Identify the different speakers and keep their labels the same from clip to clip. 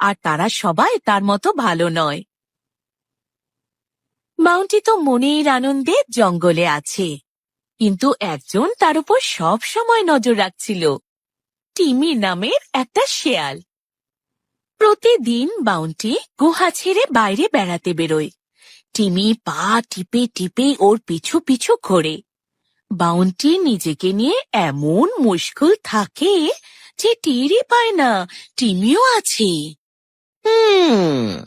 Speaker 1: আর তারা সবাই তার মতো ভালো নয়। মাউন্টি তো মনের আনন্দে জঙ্গলে আছে, কিন্তু একজন তার উপর সব সময় নজর রাখছিল, টিমি নামের একটা শেয়াল। প্রতিদিন বাউন্টি গুহা ছেড়ে বাইরে বেড়াতে বেরোয়। টিমি পা টিপে টিপে ওর পিছু পিছু ঘোরে। বাউন্টি নিজেকে নিয়ে এমন মুশকুল থাকে যে টেরই পায় না, টিমিও আছে।
Speaker 2: হুম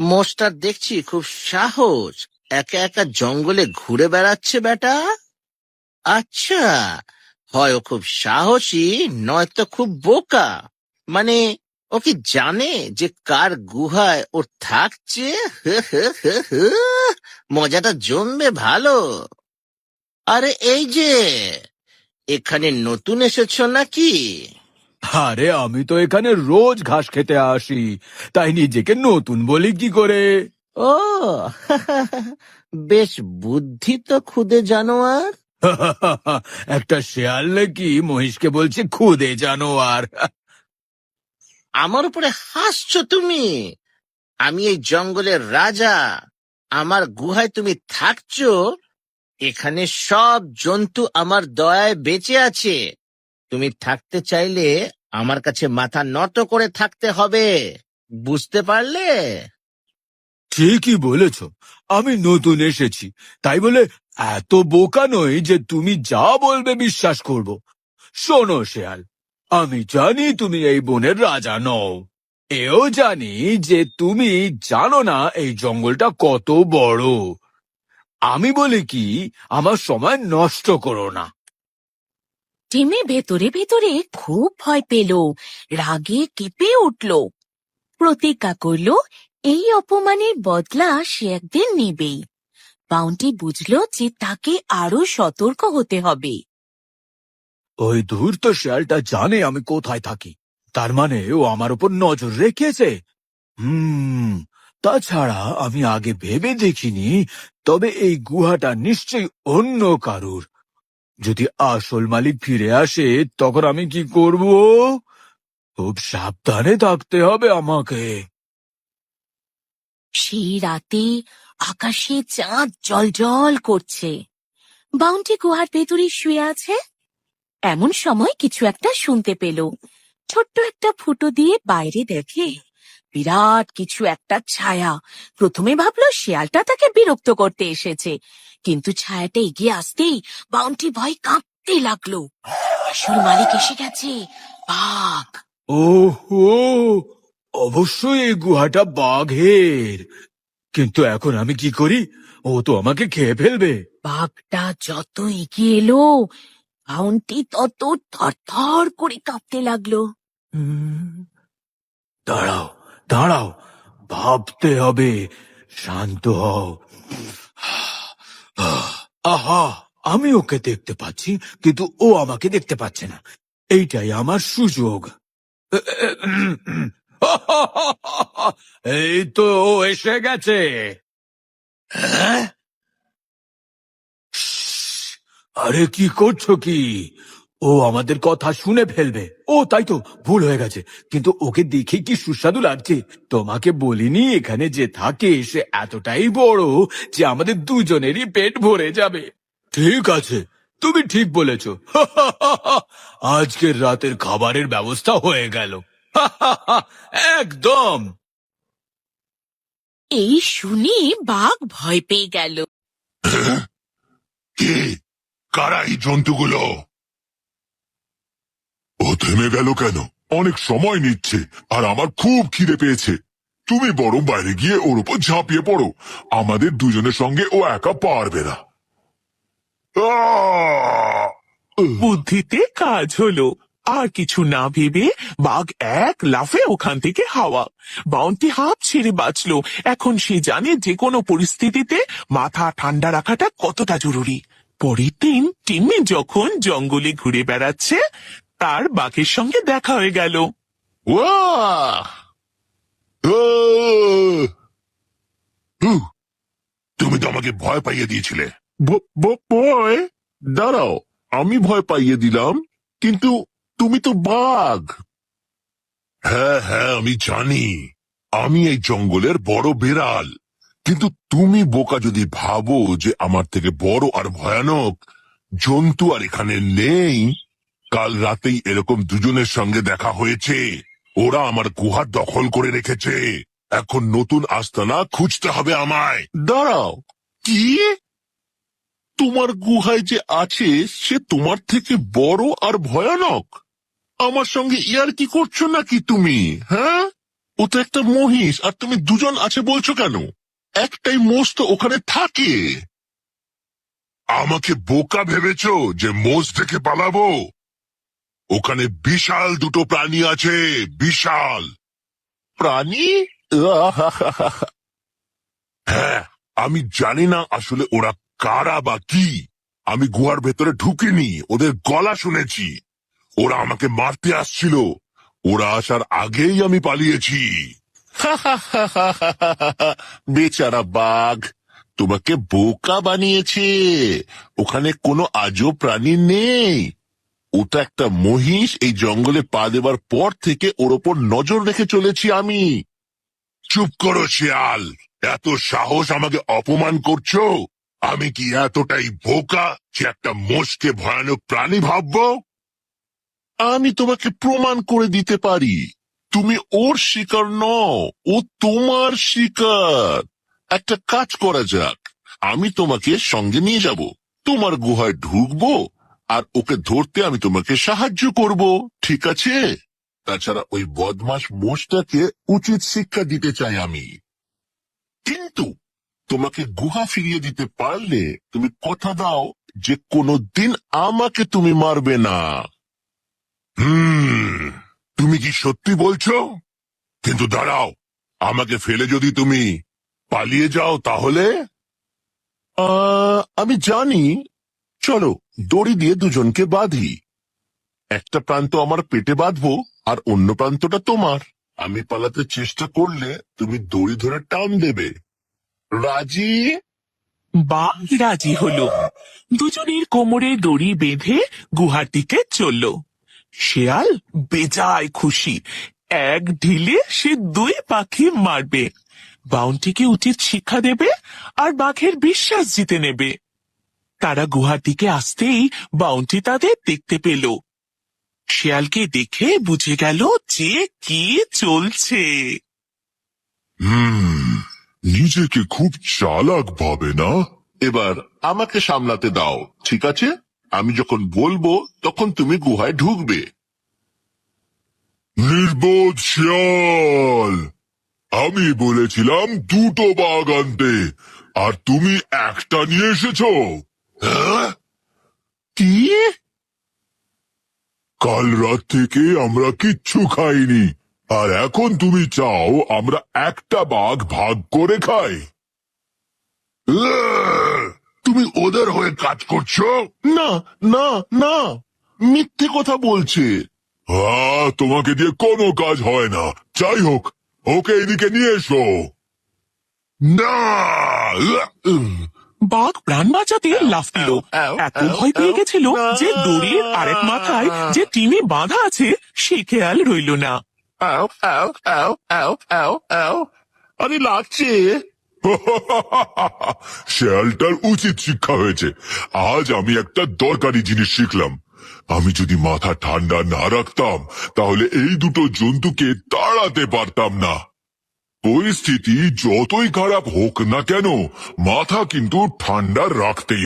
Speaker 2: মোস্টার দেখছি খুব সাহস। একা একা জঙ্গলে ঘুরে বেড়াচ্ছে বেটা? আচ্ছা হয় ও খুব সাহসী নয়তো খুব বোকা। মানে ও কি জানে যে কার গুহায় ও থাকছে। মজাটা জমবে ভালো। আরে এই যে, এখানে নতুন এসেছ নাকি?
Speaker 3: আরে আমি তো এখানে রোজ ঘাস খেতে আসি। তাই নিজেকে নতুন বলি কি করে?
Speaker 2: ও বেশ বুদ্ধি তো খুদে জানোয়ার।
Speaker 3: একটা শেয়াল নাকি মহিষকে বলছে খুদে জানোয়ার।
Speaker 2: আমার উপরে হাসছো তুমি? আমি এই জঙ্গলের রাজা। আমার গুহায় তুমি থাকছো। এখানে সব জন্তু আমার দয়ায় বেঁচে আছে। তুমি থাকতে চাইলে আমার কাছে মাথা নত করে থাকতে হবে। বুঝতে পারলে?
Speaker 3: ঠিকই বলেছ। আমি নতুন এসেছি। তাই বলে এত বোকা নই যে তুমি যা বলবে বিশ্বাস করব। শোনো শেয়াল, আমি জানি তুমি এই বনের রাজা নও। এও জানি যে তুমি জানো না এই জঙ্গলটা কত বড়। আমি বলি কি, আমার সময় নষ্ট করো না।
Speaker 1: টিমি ভেতরে ভেতরে খুব ভয় পেল। রাগে কেঁপে উঠল। প্রতিজ্ঞা করল, এই অপমানের বদলা সে একদিন নেবেই। বাউন্টি বুঝল যে তাকে আরও সতর্ক হতে হবে।
Speaker 3: ওই ধূর্ত শেয়ালটা জানে আমি কোথায় থাকি। তার মানে ও আমার উপর নজর রেখেছে। হুম, তাছাড়া আমি আগে ভেবে দেখিনি, তবে এই গুহাটা নিশ্চয়ই অন্য কারুর। যদি আসল মালিক ফিরে আসে, তখন আমি কি করব? খুব সাবধানে থাকতে হবে আমাকে।
Speaker 1: সেই রাতে আকাশে চাঁদ জলজল করছে। বাউন্টি গুহার ভেতরে শুয়ে আছে। এমন সময় কিছু একটা শুনতে পেল। ছোট্ট একটা ফুটো দিয়ে বাইরে দেখে বিরাট কিছু একটা ছায়া। প্রথমে ভাবলো শিয়ালটা তাকে বিরক্ত করতে এসেছে। কিন্তু ছায়াটা এগিয়ে আসতেই বাউন্টি ভয় কাঁপতে লাগল। আসল মালিক এসে গেছে বাঘ।
Speaker 3: ওহো অবশ্যই এই গুহাটা বাঘের। কিন্তু এখন আমি কি করি? ও তো আমাকে খেয়ে ফেলবে।
Speaker 1: বাঘটা যত এগিয়ে এলো বাউন্টি তত থরথর করে কাঁপতে লাগল।
Speaker 3: দাঁড়াও। দাঁড়াও, ভাবতে হবে। শান্ত হও। আহা, আমি ওকে দেখতে পাচ্ছি, কিন্তু ও আমাকে দেখতে পাচ্ছে না। এইটাই আমার সুযোগ। এই তো ও এসে গেছে। হ্যাঁ? আরে কি করছ কি? ও আমাদের কথা শুনে ফেলবে। ও তাই তো ভুল হয়ে গেছে। কিন্তু ওকে দেখে কি সুস্বাদু লাগছে। তোমাকে বলিনি এখানে যে থাকে সে এতটাই বড় যে আমাদের দুজনেরই পেট ভরে যাবে। ঠিক আছে তুমি ঠিক বলেছ। আজকের রাতের খাবারের ব্যবস্থা হয়ে গেল। একদম।
Speaker 1: এই শুনে বাঘ ভয় পেয়ে গেল।
Speaker 4: কে? কারা এই জন্তুগুলো? ও থেমে গেল কেন? অনেক সময় নিচ্ছে, আর আমার খুব খিদে পেয়েছে। তুমি বরং বাইরে গিয়ে ওর উপর ঝাঁপিয়ে পড়ো। আমাদের দুজনের সঙ্গে ও একা পারবে না।
Speaker 5: বুদ্ধিতে কাজ হলো। আর কিছু না ভেবে বাঘ এক লাফে ওখান থেকে হাওয়া। বাউন্টি হাফ ছেড়ে বাঁচলো। এখন সে জানে যে কোনো পরিস্থিতিতে মাথা ঠান্ডা রাখাটা কতটা জরুরি। পরের দিন টিম্মি যখন জঙ্গলে ঘুরে বেড়াচ্ছে তার বাঘের সঙ্গে দেখা হয়ে গেল!
Speaker 4: উহ! তুমি তো আমাকে ভয় পাইয়ে দিয়েছিলে। ভয় দাঁড়াও আমি ভয় পাইয়ে দিলাম কিন্তু তুমি তো বাঘ। হ্যাঁ হ্যাঁ আমি জানি। আমি এই জঙ্গলের বড় বেড়াল। কিন্তু তুমি বোকা যদি ভাবো যে আমার থেকে বড় আর ভয়ানক জন্তু আর এখানে নেই কাল রাতেই এরকম দুজনের সঙ্গে দেখা হয়েছে। ওরা আমার গুহা দখল করে রেখেছে। এখন নতুন আস্তানা খুঁজতে হবে আমায়। দাঁড়াও। কি? তোমার গুহায় যে আছে সে তোমার থেকে বড় আর ভয়ানক। আমার সঙ্গে ইয়ার কি করছ নাকি তুমি হ্যাঁ? ও তো একটা মহিষ আর তুমি দুজন আছে বলছো কেন? একটাই মোষ তো ওখানে থাকে। আমাকে বোকা ভেবেছো যে মোষ থেকে পালাবো? ওখানে বিশাল দুটো প্রাণী আছে বিশাল। প্রাণী? হ্যাঁ আমি জানি না আসলে ওরা কারা বা কি। আমি গুহার ভেতরে ঢুকিনি ওদের গলা শুনেছি। ওরা আমাকে মারতে আসছিল। ওরা আসার আগেই আমি পালিয়েছি। বেচারা বাঘ তোমাকে বোকা বানিয়েছে। ওখানে কোনো আজও প্রাণী নেই। ওটা একটা মহিষ, এই জঙ্গলে পা দেবার পর থেকে ওর ওপর নজর রেখে চলেছি আমি। চুপ করো, শিয়াল। এত সাহস আমাকে অপমান করছ। আমি কি এতটাই বোকা যে একটা মোষকে ভয়ানক প্রাণী ভাববো? আমি তোমাকে প্রমাণ করে দিতে পারি। তুমি ওর শিকার নও, ও তোমার শিকার। একটা কাজ করা যাক। আমি তোমাকে সঙ্গে নিয়ে যাব। তোমার গুহায় ঢুকবো আর ওকে ধরতে আমি তোমাকে সাহায্য করব, ঠিক আছে? তাছাড়া ওই বদমাস মোষটাকে উচিত শিক্ষা দিতে চাই আমি। কিন্তু তোমাকে গুহা ফিরিয়ে দিতে পারলে তুমি কথা দাও যে কোনোদিন আমাকে তুমি মারবে না। হুম, তুমি কি সত্যি বলছো? কিন্তু দাঁড়াও, আমাকে ফেলে যদি তুমি পালিয়ে যাও তাহলে? আমি জানি। চলো দড়ি দিয়ে দুজনকে বাঁধি। একটা প্রান্ত আমার পেটে বাঁধবো আর অন্য প্রান্তটা তোমার। আমি পালাতে চেষ্টা করলে তুমি দড়ি ধরে টান দেবে। রাজি?
Speaker 5: বাঘ রাজি হলো। দুজনের কোমরে দড়ি বেঁধে গুহার দিকে চলল। শেয়াল বেজায় খুশি। এক ঢিলে সে দুই পাখি মারবে। বাউন্টিকে উচিত শিক্ষা দেবে আর বাঘের বিশ্বাস জিতে নেবে। তারা গুহার দিকে আসতেই বাউন্টি তাদের দেখতে পেল। শেয়ালকে দেখে বুঝে গেল যে কি চলছে।
Speaker 4: নিজেকে খুব চালাক ভাবে না? এবার আমাকে সামলাতে দাও, ঠিক আছে? আমি যখন বলব, তখন তুমি গুহায় ঢুকবে। নির্বোধ শিয়াল! আমি বলেছিলাম দুটো বাঘ আনতে, আর তুমি একটা নিয়ে এসেছ? কি? কাল রাত থেকে আমরা কিচ্ছু খাইনি। আর এখন তুমি চাও আমরা একটা বাঘ ভাগ করে খাই? তুমি ওদের হয়ে কাজ করছ? না না না। মিথ্যে কথা বলছে। হ্যাঁ তোমাকে দিয়ে কোনো কাজ হয় না। যাই হোক ওকে এদিকে নিয়ে এসো। না!
Speaker 5: বাঘ প্রাণ বাঁচাতে লাফ দিল। এত ভয় পেয়ে গেছিল যে দড়ির আরেক মাথায় যে টিনে বাঁধা আছে সে খেয়াল রইল না।
Speaker 4: আও আও আও আও আও আও। আরে লাগছে। শেয়ালটার উচিত শিক্ষা হয়েছে। আজ আমি একটা দরকারি জিনিস শিখলাম। আমি যদি মাথা ঠান্ডা না রাখতাম তাহলে এই দুটো জন্তুকে তাড়াতে পারতাম না। পরিস্থিতি যতই খারাপ হোক না কেন মাথা কিন্তু ঠান্ডা রাখতেই